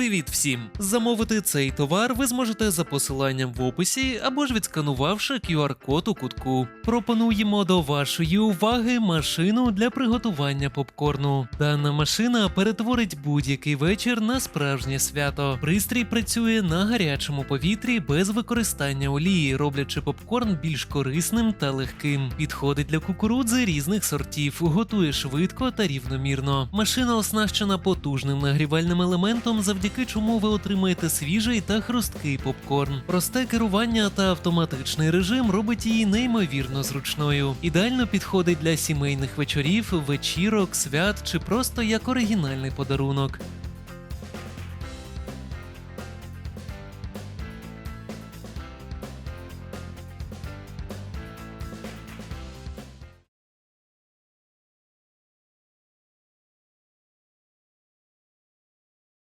Привіт всім! Замовити цей товар ви зможете за посиланням в описі або ж відсканувавши QR-код у кутку. Пропонуємо до вашої уваги машину для приготування попкорну. Дана машина перетворить будь-який вечір на справжнє свято. Пристрій працює на гарячому повітрі без використання олії, роблячи попкорн більш корисним та легким. Підходить для кукурудзи різних сортів, готує швидко та рівномірно. Машина оснащена потужним нагрівальним елементом, завдяки чому ви отримаєте свіжий та хрусткий попкорн. Просте керування та автоматичний режим робить її неймовірно зручною. Ідеально підходить для сімейних вечорів, вечірок, свят чи просто як оригінальний подарунок.